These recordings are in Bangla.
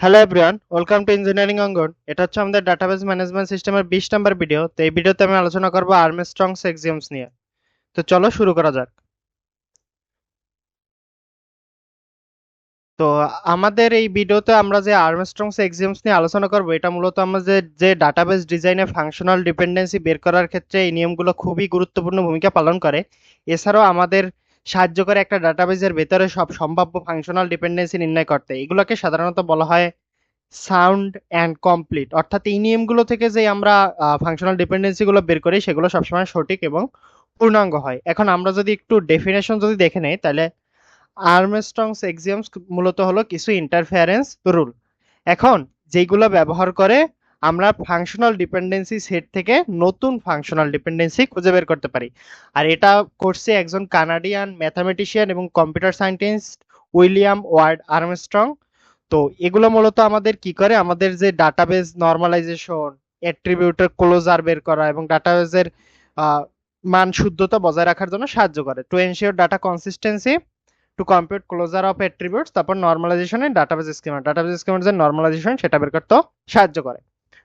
Hello everyone, welcome to engineering অঙ্গন। এটা হচ্ছে আমাদের ডাটাবেস ম্যানেজমেন্ট সিস্টেমের বিশ নাম্বার ভিডিও তো এই ভিডিওতে আমি আলোচনা করব আর্মস্ট্রংস এক্সিওমস নিয়ে। তো চলো শুরু করা যাক। তো আমাদের এই ভিডিওতে আমরা যে আর্মস্ট্রংস এক্সিওমস নিয়ে আলোচনা করব, এটা মূলত আমাদের যে ডাটাবেস ডিজাইনে ফাংশনাল ডিপেন্ডেন্সি বের করার ক্ষেত্রে এই নিয়মগুলো খুবই গুরুত্বপূর্ণ ভূমিকা পালন করে। এছাড়াও আমাদের সাহায্য করে একটা ডাটাবেজের ভেতরে সব সম্ভাব্য ফাংশনাল ডিপেন্ডেন্সি নির্ণয় করতে। এগুলোকে সাধারণত বলা হয় সাউন্ড অ্যান্ড কমপ্লিট অর্থাৎ এই নিয়মগুলো থেকে যে আমরা ফাংশনাল ডিপেন্ডেন্সিগুলো বের করি, সেগুলো সবসময় সঠিক এবং পূর্ণাঙ্গ হয়। এখন আমরা যদি একটু ডেফিনেশন যদি দেখে নেই, তাহলে আর্মস্ট্রংস এক্সিওমস মূলত হলো কিছু ইন্টারফারেন্স রুল এখন যেগুলো ব্যবহার করে আমরা ফাংশনাল ডিপেন্ডেন্সি সেট থেকে নতুন ফাংশনাল ডিপেন্ডেন্সি খুঁজে বের করতে পারি। আর এটা করছে একজন কানাডিয়ান ম্যাথামেটিশিয়ান এবং computer scientist William Ward Armstrong. তো এগুলো মূলত আমাদের কি করে? আমাদের যে ডাটাবেজ নর্মালাইজেশন অ্যাট্রিবিউটের ক্লোজার বের করা এবং ডাটাবেজের মান শুদ্ধতা বজায় রাখার জন্য সাহায্য করে। To ensure data consistency to compute closure of attributes তারপর নর্মালাইজেশনে ডাটাবেজ স্কিমার ডাটাবেজ স্কিমার যে নর্মালাইজেশন সেটা বের করতে সাহায্য করে।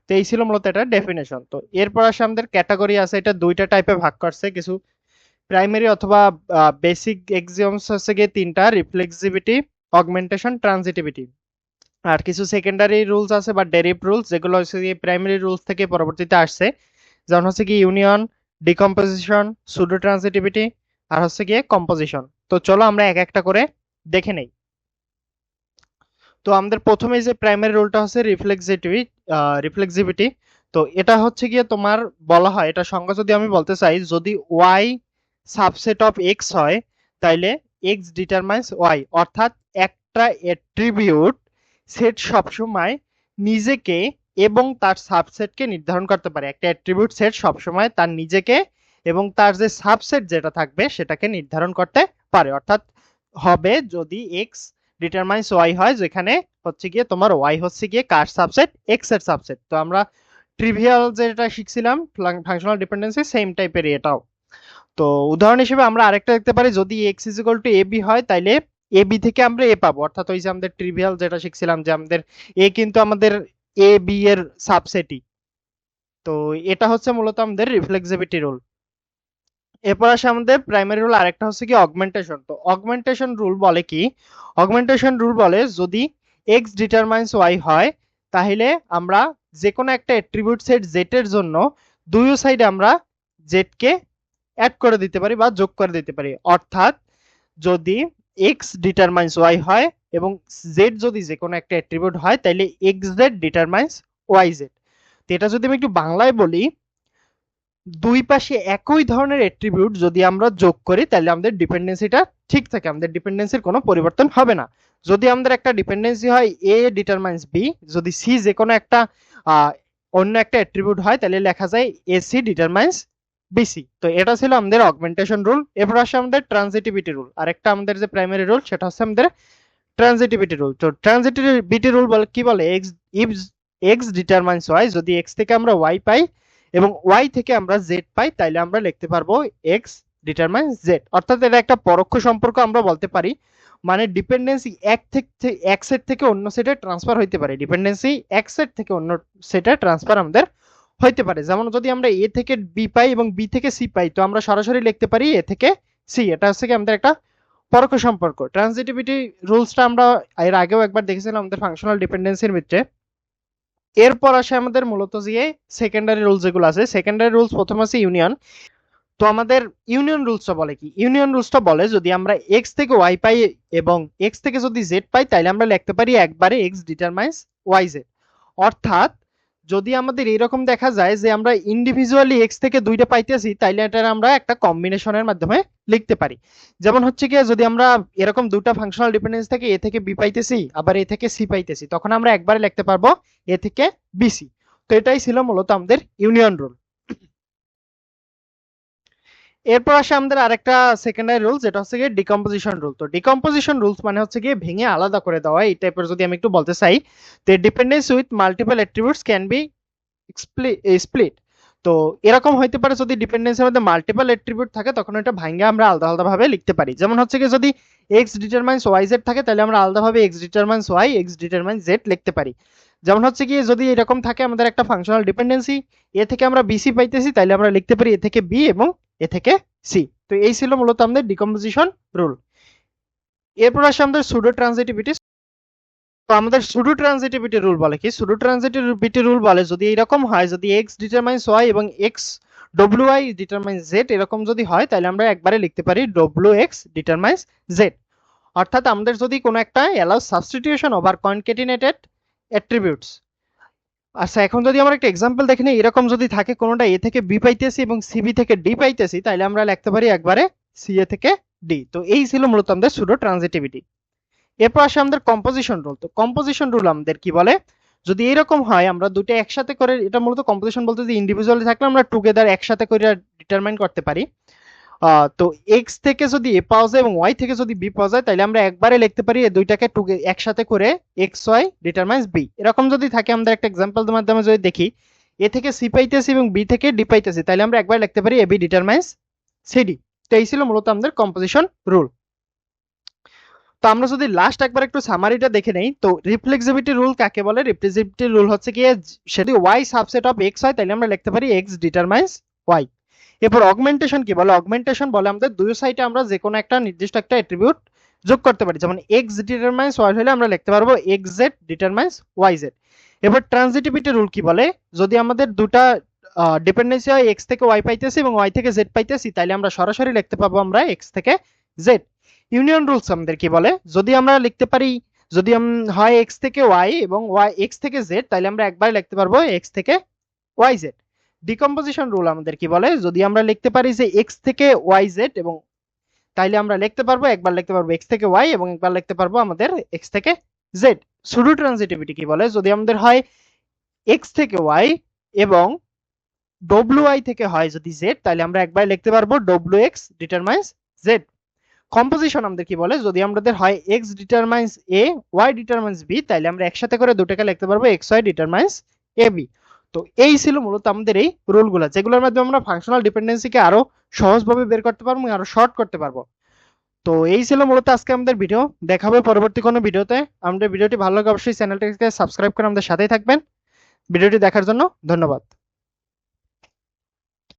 তো এই ছিল মূলত এটা ডেফিনেশন তো এরপর আসে আমাদের ক্যাটাগরি আছে, এটা দুইটা টাইপে ভাগ করছে। কিছু প্রাইমারি অথবা বেসিক এক্সিওমস হচ্ছে গিয়ে তিনটা রিফ্লেক্সিভিটি অগমেন্টেশন ট্রানজিটিভিটি আর কিছু সেকেন্ডারি রুলস আছে বা ডেরিভ রুলস যেগুলো হচ্ছে গিয়ে প্রাইমারি রুলস থেকে পরবর্তীতে আসছে। যেমন হচ্ছে কি ইউনিয়ন ডিকম্পোজিশন সুডো ট্রানজিটিভিটি আর হচ্ছে গিয়ে কম্পোজিশন তো চলো আমরা এক একটা করে দেখে নেই। তো আমাদের প্রথমে যে প্রাইমারি রুলটা হচ্ছে রিফ্লেক্সিভিটি রিফ্লেক্সিভিটি তো এটা হচ্ছে গিয়ে তোমার বলা হয়, এটা সংজ্ঞা যদি আমি বলতে চাই, যদি ওয়াই সাবসেট অফ এক্স হয়, তাইলে এক্স ডিটারমাইন্স ওয়াই অর্থাৎ একটা অ্যাট্রিবিউট সেট সবসময় নিজেকে এবং তার সাবসেটকে নির্ধারণ করতে পারে। একটা অ্যাট্রিবিউট সেট সবসময় তার নিজেকে এবং তার যে সাবসেট যেটা থাকবে, সেটাকে নির্ধারণ করতে পারে। অর্থাৎ হবে যদি এক্স ডিটারমাইন্স ওয়াই হয়, যেখানে হচ্ছে গিয়ে তোমার ওয়াই হচ্ছে গিয়ে কার সাবসেট এক্সের সাবসেট তো আমরা ট্রিভিয়াল যেটা শিখছিলাম ফাংশনাল ডিপেন্ডেন্সি সেম টাইপের এটাও। তো উদাহরণ হিসেবে আমরা আরেকটা দেখতে পারি, যদি X is equal to A B হয়, তাইলে এ বি থেকে আমরা এ পাবো। অর্থাৎ ওই যে আমাদের ট্রিভিয়াল যেটা শিখছিলাম, যে আমাদের এ কিন্তু আমাদের এ বি এর সাবসেটই তো এটা হচ্ছে মূলত আমাদের রিফ্লেক্সিভিটি রুল এরপর আসে আমাদের প্রাইমারি রুল আরেকটা হচ্ছে কি অগমেন্টেশন তো অগমেন্টেশন রুল বলে কি? অগমেন্টেশন রুল বলে যদি এক্স ডিটারমাইন্স ওয়াই হয়, তাহলে আমরা যে কোনো একটা অ্যাট্রিবিউট সেট জেড এর জন্য দুই সাইডে আমরা জেড কে অ্যাড করে দিতে পারি বা যোগ করে দিতে পারি। অর্থাৎ যদি এক্স ডিটারমাইন্স ওয়াই হয় এবং জেড যদি যে কোনো একটা অ্যাট্রিবিউট হয়, তাহলে X Z determines Y Z তো এটা যদি আমি একটু বাংলায় বলি দুই পাশে একই ধরনের অ্যাট্রিবিউট যদি আমরা যোগ করি, তাহলে আমাদের ডিপেন্ডেন্সিটা ঠিক থাকে, আমাদের ডিপেন্ডেন্সির কোনো পরিবর্তন হবে না। যদি আমাদের একটা ডিপেন্ডেন্সি হয় এ ডিটারমাইন্স বি যদি সি যে কোনো একটা অন্য একটা অ্যাট্রিবিউট হয়, তাহলে লেখা যায় এ সি ডিটারমাইন্স বিসি তো এটা ছিল আমাদের অগমেন্টেশন রুল এরপর আসে আমাদের ট্রানজিটিভিটি রুল আর একটা আমাদের যে প্রাইমারি রুল সেটা হচ্ছে আমাদের ট্রানজিটিভিটি রুল তো ট্রানজিটিভিটি রুল বলে, কি বলে? X if X determines Y যদি এক্স থেকে আমরা ওয়াই পাই এবং ওয়াই থেকে আমরা জেড পাই, তাইলে আমরা লিখতে পারব এক্স ডিটারমাইন্স জেড অর্থাৎ এটা একটা পরোক্ষ সম্পর্ক আমরা বলতে পারি মানে ডিপেন্ডেন্সি এক থেকে, এক সেট থেকে অন্য সেটে ট্রান্সফার হইতে পারে। ডিপেন্ডেন্সি এক সেট থেকে অন্য সেটে ট্রান্সফার আমাদের হইতে পারে। যেমন যদি আমরা এ থেকে বি পাই এবং বি থেকে সি পাই, তো আমরা সরাসরি লিখতে পারি এ থেকে সি এটা হচ্ছে কি আমাদের একটা পরোক্ষ সম্পর্ক। ট্রান্সিটিভিটি রুলসটা আমরা এর আগেও একবার দেখেছিলাম আমাদের ফাংশনাল ডিপেন্ডেন্সির ভিতরে এরপর আসে আমাদের মূলত যে সেকেন্ডারি রুলস যেগুলো আছে। সেকেন্ডারি রুলস প্রথম আছে ইউনিয়ন তো আমাদের ইউনিয়ন রুলসটা বলে কি? ইউনিয়ন রুলসটা বলে যদি আমরা এক্স থেকে ওয়াই পাই এবং এক্স থেকে যদি জেড পাই তাহলে আমরা লিখতে পারি একবারে এক্স ডিটারমাইন্স ওয়াই জেড অর্থাৎ যদি আমাদের এরকম দেখা যায় যে আমরা ইন্ডিভিজুয়ালি এক্স থেকে দুইটা পাইতেছি, তাইলে এটা আমরা একটা কম্বিনেশনের মাধ্যমে লিখতে পারি। যেমন হচ্ছে কি যদি আমরা এরকম দুটা ফাংশনাল ডিপেন্ডেন্স থেকে, এ থেকে বি পাইতেছি, আবার এ থেকে সি পাইতেছি, তখন আমরা একবারে লিখতে পারব এ থেকে বিসি তো এটাই ছিল মূলত আমাদের ইউনিয়ন রুল এরপর আসে আমাদের আরেকটা সেকেন্ডারি রুল যেটা হচ্ছে গিয়ে ডিকম্পোজিশন রুল তো ডিকম্পোজিশন রুলস মানে হচ্ছে গিয়ে ভেঙে আলাদা করে দেওয়া, এই টাইপের যদি আমি একটু বলতে চাই, তো dependence with multiple attributes can be split তো এরকম হইতে পারে যদি ডিপেন্ডেন্সির মধ্যে মাল্টিপল অ্যাট্রিবিউট থাকে, তখন এটা ভাঙ্গে আমরা আলাদা আলাদা ভাবে লিখতে পারি। যেমন হচ্ছে কি, যদি এক্স ডিটারমাইন্স ওয়াই জেড থাকে, তাহলে আমরা আলাদাভাবে X determines Y X determines Z লিখতে পারি। যেমন হচ্ছে কি, যদি এরকম থাকে আমাদের একটা ফাংশনাল ডিপেন্ডেন্সি এ থেকে আমরা বিসি পাইতেছি, তাহলে আমরা লিখতে পারি এ থেকে বি এবং এ থেকে সি তো এই ছিল মূলত আমাদের ডিকম্পোজিশন রুল এরপর আসে আমাদের সুডো ট্রানজিটিভিটি তো আমাদের সুডো ট্রানজিটিভিটি রুল বলে কি? সুডো ট্রানজিটিভিটি রুল বলে যদি এরকম হয়, যদি এক্স ডিটারমাইন্স ওয়াই এবং X W I determines Z এরকম যদি হয়, তাহলে আমরা একবারে লিখতে পারি ডব্লিউ এক্স ডিটারমাইন্স জেড অর্থাৎ আমাদের যদি কোনো একটা allow substitution over concatenated attributes আচ্ছা এখন যদি আমরা একটা এক্সাম্পল দেখি না এরকম যদি থাকে কোনোটা এ থেকে বি পাইতেছি এবং সিবি থেকে ডি পাইতেছি, তাহলে আমরা লিখতে পারি একবারে সি এ থেকে ডি তো এই ছিল মূলত আমাদের সুডো ট্রানজিটিভিটি এরপর আসে আমাদের কম্পোজিশন রুল তো কম্পোজিশন রুল আমাদের কি বলে? যদি এরকম হয়, আমরা দুটো একসাথে করে, এটা মূলত কম্পোজিশন বলতে যে ইন্ডিভিজুয়ালি থাকলে আমরা টুগেদার একসাথে করে ডিটারমাইন করতে পারি। তো এক্স থেকে যদি এ পাওয়া যায় এবং ওয়াই থেকে যদি বি পাওয়া যায় তাহলে আমরা একবারে লিখতে পারি এই দুইটাকে টুগে, একসাথে করে এক্স ওয়াই ডিটারমাইন্স বি এরকম যদি থাকে আমরা একটা এক্সাম্পল মাধ্যমে যদি দেখি এ থেকে সি পাইতেছি এবং বি থেকে ডি পাইতেছি তাহলে আমরা একবার লিখতে পারি এ বি ডিটারমাইন্স সিডি তো এই ছিল মূলত আমাদের কম্পোজিশন রুল তো আমরা যদি লাস্ট একবার একটু সামারিটা দেখে নেই, তো রিফ্লেক্সিভিটি রুল কাকে বলে? রিফ্লেক্সিভিটি রুল হচ্ছে কি যদি ওয়াই সাবসেট অফ এক্স হয় তাহলে আমরা লিখতে পারি এক্স ডিটারমাইন্স ওয়াই এরপর অগমেন্টেশন কি বলে? অগমেন্টেশন বলে আমাদের দুই সাইডে আমরা যে কোনো একটা নির্দিষ্ট একটা অ্যাট্রিবিউট যোগ করতে পারি। যেমন এক্স ডিটারমাইন্স ওয়াই হলে আমরা লিখতে পারব X Z determines Y Z এবার ট্রানজিটিভিটি রুল কি বলে? যদি আমাদের দুটা ডিপেন্ডেন্সি হয় এক্স থেকে ওয়াই পাইতেছি এবং ওয়াই থেকে জেড পাইতেছি তাহলে আমরা সরাসরি লিখতে পাবো আমরা এক্স থেকে জেড ইউনিয়ন রুলস আমাদের কি বলে। যদি আমরা লিখতে পারি, যদি হয় এক্স থেকে ওয়াই এবং ওয়াই এক্স থেকে জেড তাহলে আমরা একবার লিখতে পারব এক্স থেকে ওয়াই জেড ডিকম্পোজিশন রুল আমাদের কি বলে, যদি আমরা লিখতে পারি যে এক্স থেকে ওয়াই জেড এবং তাইলে আমরা লিখতে পারব, একবার লিখতে পারব এক্স থেকে ওয়াই এবং একবার লিখতে পারব আমাদের এক্স থেকে জেড সুডো ট্রানজিটিভিটি কি বলে? যদি আমাদের হয় এক্স থেকে ওয়াই এবং ডব্লিউ আই থেকে হয় যদি জেড তাহলে আমরা একবার লিখতে পারব W X determines Z composition আমাদের কি বলে? যদি আমাদের হয় X determines A Y determines B তাহলে আমরা একসাথে করে দুটাকে লিখতে পারব X Y determines A B তো এই ছিল মূলত আমাদের এই রুলগুলো যেগুলোর মাধ্যমে আমরা ফাংশনাল ডিপেন্ডেন্সিকে আরও সহজভাবে বের করতে পারব আরও শর্ট করতে পারব। তো এই ছিল মূলত আজকে আমাদের ভিডিও দেখা হবে পরবর্তী কোনো ভিডিওতে আমাদের ভিডিওটি ভালো লাগে অবশ্যই চ্যানেলটিকে সাবস্ক্রাইব করে আমাদের সাথেই থাকবেন। ভিডিওটি দেখার জন্য ধন্যবাদ।